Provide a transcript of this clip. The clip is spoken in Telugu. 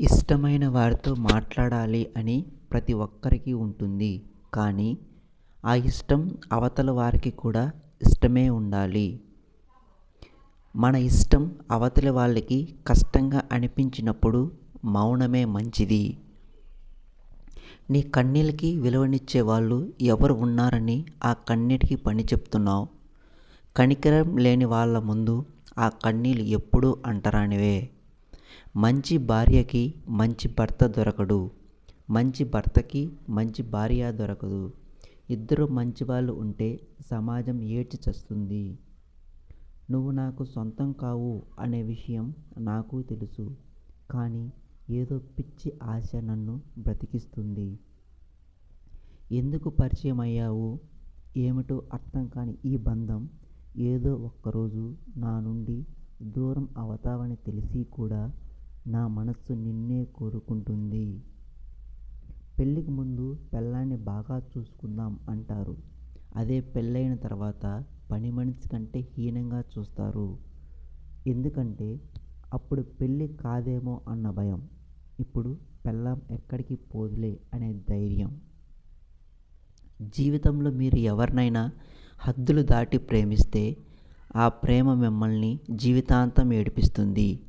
ఇష్టమైన వారితో మాట్లాడాలి అని ప్రతి ఒక్కరికి ఉంటుంది. కానీ ఆ ఇష్టం అవతల వారికి కూడా ఇష్టమే ఉండాలి. మన ఇష్టం అవతలి వాళ్ళకి కష్టంగా అనిపించినప్పుడు మౌనమే మంచిది. నీ కన్నీళ్ళకి విలువనిచ్చే వాళ్ళు ఎవరు ఉన్నారని ఆ కన్నీటికి పని చెప్తున్నావు. కనికరం లేని వాళ్ళ ముందు ఆ కన్నీళ్ళు ఎప్పుడూ అంటరానివే. మంచి భార్యకి మంచి భర్త దొరకడు. మంచి భర్తకి మంచి భార్య దొరకదు. ఇద్దరు మంచివాళ్ళు ఉంటే సమాజం ఏడ్చి చస్తుంది. నువ్వు నాకు సొంతం కావు అనే విషయం నాకు తెలుసు. కానీ ఏదో పిచ్చి ఆశ నన్ను బ్రతికిస్తుంది. ఎందుకు పరిచయం అయ్యావు? ఏమిటో అర్థం కాని ఈ బంధం ఏదో ఒక్కరోజు నా నుండి దూరం అవుతావని తెలిసి కూడా నా మనస్సు నిన్నే కోరుకుంటుంది. పెళ్ళికి ముందు పెళ్ళాన్ని బాగా చూసుకుందాం అంటారు. అదే పెళ్ళైన తర్వాత పని మనిషి కంటే హీనంగా చూస్తారు. ఎందుకంటే అప్పుడు పెళ్ళి కాదేమో అన్న భయం. ఇప్పుడు పెళ్ళాం ఎక్కడికి పోదులే అనే ధైర్యం. జీవితంలో మీరు ఎవరినైనా హద్దులు దాటి ప్రేమిస్తే ఆ ప్రేమ మిమ్మల్ని జీవితాంతం ఏడిపిస్తుంది.